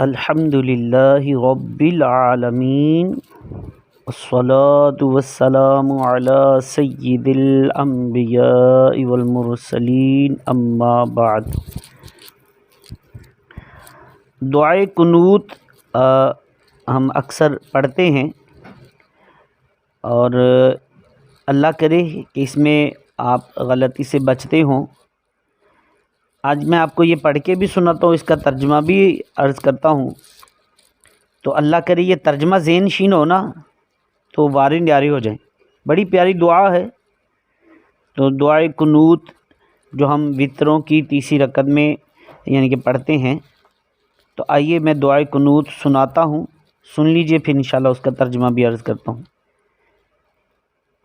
अल्हम्दुलिल्लाह रब्बिल आलमीन। वस्सलामु अला सय्यिदिल अंबिया वल मुरसलीन। अम्मा बाद। दुआए कुनूत हम अक्सर पढ़ते हैं और अल्लाह करे कि इसमें आप गलती से बचते हों। आज मैं आपको ये पढ़ के भी सुनाता हूँ, इसका तर्जमा भी अर्ज़ करता हूँ। तो अल्लाह करे ये तर्जमा जेन शीन हो ना तो वारिन यारी हो जाए। बड़ी प्यारी दुआ है। तो दुआए कनूत, जो हम वितरों की तीसरी रकत में यानी कि पढ़ते हैं। तो आइए मैं दुआए कनूत सुनाता हूँ। सुन लीजिए, फिर इंशाल्लाह उसका तर्जमा भी अर्ज़ करता हूँ।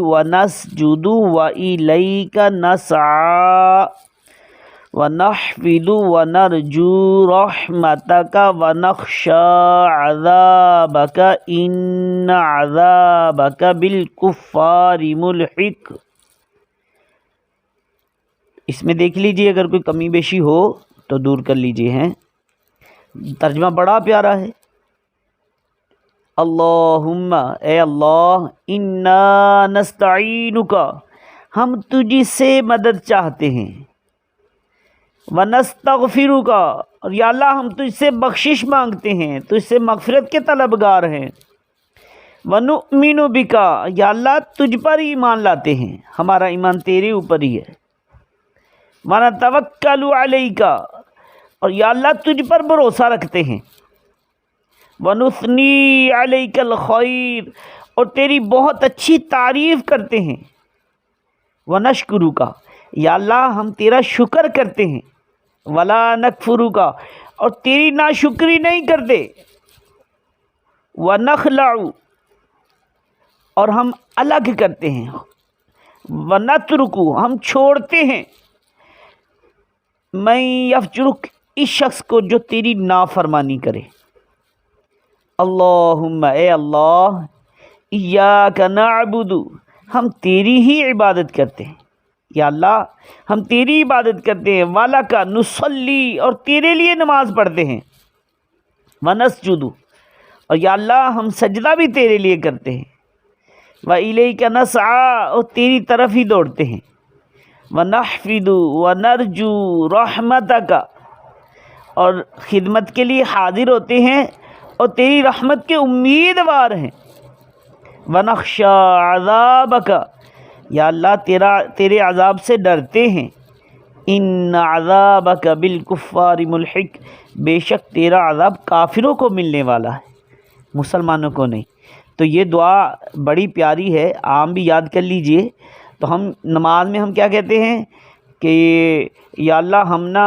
व नसजुदु व इलैका नसआ व नहफिदु व नरजू रहमतका व नख्शा अज़ाबका इन्न अज़ाबका बिलकुफ़ारि मुलहिक इसमें देख लीजिए अगर कोई कमी बेशी हो तो दूर कर लीजिए हैं तर्जमा बड़ा प्यारा है। अल्लाहुम्मा, ए अल्लाह, इन्ना नस्ताइनुका, हम तुझसे मदद चाहते हैं। व नस्तगफिरुका और या अल्लाह, हम तुझसे बख्शिश मांगते हैं, तुझसे मगफरत के तलबगार हैं। वनुमिनु बिका या अल्लाह, तुझ पर ही ईमान लाते हैं। हमारा ईमान तेरे ऊपर ही है। वना तवक्कलु अलैका और या अल्लाह तुझ पर भरोसा रखते हैं। वनुसनी अलैकल खैर, और तेरी बहुत अच्छी तारीफ़ करते हैं। व नशकुरु का या अल्लाह हम तेरा शुक्र करते हैं। वला नकफुरु का और तेरी नाशुक्री नहीं करते। व नखलाऊ और हम अलग करते हैं। व नतरुकु हम छोड़ते हैं। मैं यफजुरुक इस शख्स को जो तेरी नाफरमानी करे। अल्लाहुम्मा, ए अल्लाह या का नाबुदू, हम तेरी ही इबादत करते हैं। या अल्लाह, हम तेरी इबादत करते हैं। वाला का नुसल्ली, और तेरे लिए नमाज़ पढ़ते हैं। वनस जुदू और या अल्लाह, हम सजदा भी तेरे लिए करते हैं। व इले का नसा और तेरी तरफ़ ही दौड़ते हैं। व नहफिदू व नरजू रहमत का और ख़िदमत के लिए हाजिर होते हैं और तेरी रहमत के उम्मीदवार हैं। वनक्षा अजाब का या अल्लाह, तेरा, तेरे अजाब से डरते हैं। इन अजाब का बिलकुफ़ार मुलहिक। बेशक तेरा अजाब काफिरों को मिलने वाला है, मुसलमानों को नहीं। तो ये दुआ बड़ी प्यारी है, आम भी याद कर लीजिए। तो हम नमाज़ में हम क्या कहते हैं कि, या अल्लाह, हम ना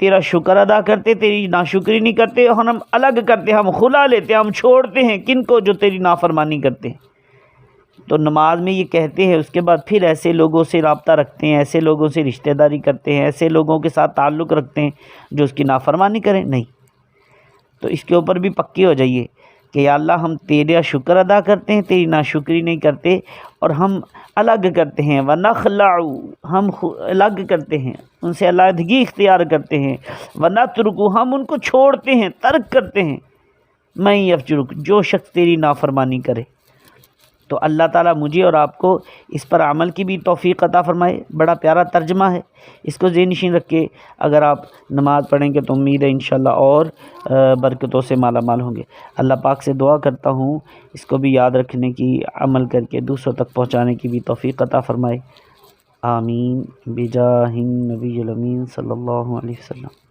तेरा शुक्र अदा करते, तेरी नाशुक्री नहीं करते, और हम अलग करते, हम खुला लेते, हम छोड़ते हैं किन को जो तेरी नाफरमानी करते तो नमाज़ में ये कहते हैं, उसके बाद फिर ऐसे लोगों से रबता रखते हैं, ऐसे लोगों से रिश्तेदारी करते हैं, ऐसे लोगों के साथ ताल्लुक़ रखते हैं, जो उसकी नाफरमानी करें, नहीं। तो इसके ऊपर भी पक्की हो जाइए। कि अल्लाह, हम तेरा शुक्र अदा करते हैं, तेरी ना नाशुक्री नहीं करते और हम अलग करते हैं। व नखलाऊ, हम अलग करते हैं, उनसे अलहदगी इख्तियार करते हैं। व नतरुकु, हम उनको छोड़ते हैं, तर्क करते हैं। मैं यफजुरुक, जो शख्स तेरी नाफरमानी करे। तो अल्लाह ताला मुझे और आपको इस पर अमल की भी तोफ़ी अता फ़रमाए। बड़ा प्यारा तर्जमा है। इसको जेनशीन रख के अगर आप नमाज़ पढ़ेंगे तो उम्मीद है इन और बरकतों से माला माल होंगे। अल्लाह पाक से दुआ करता हूँ, इसको भी याद रखने की, अमल करके दूसरों तक पहुँचाने की भी तोफ़ी अता फ़रमाए। आमीन। बिजा नबी सल्लल्लाहु अलैहि वसल्लम।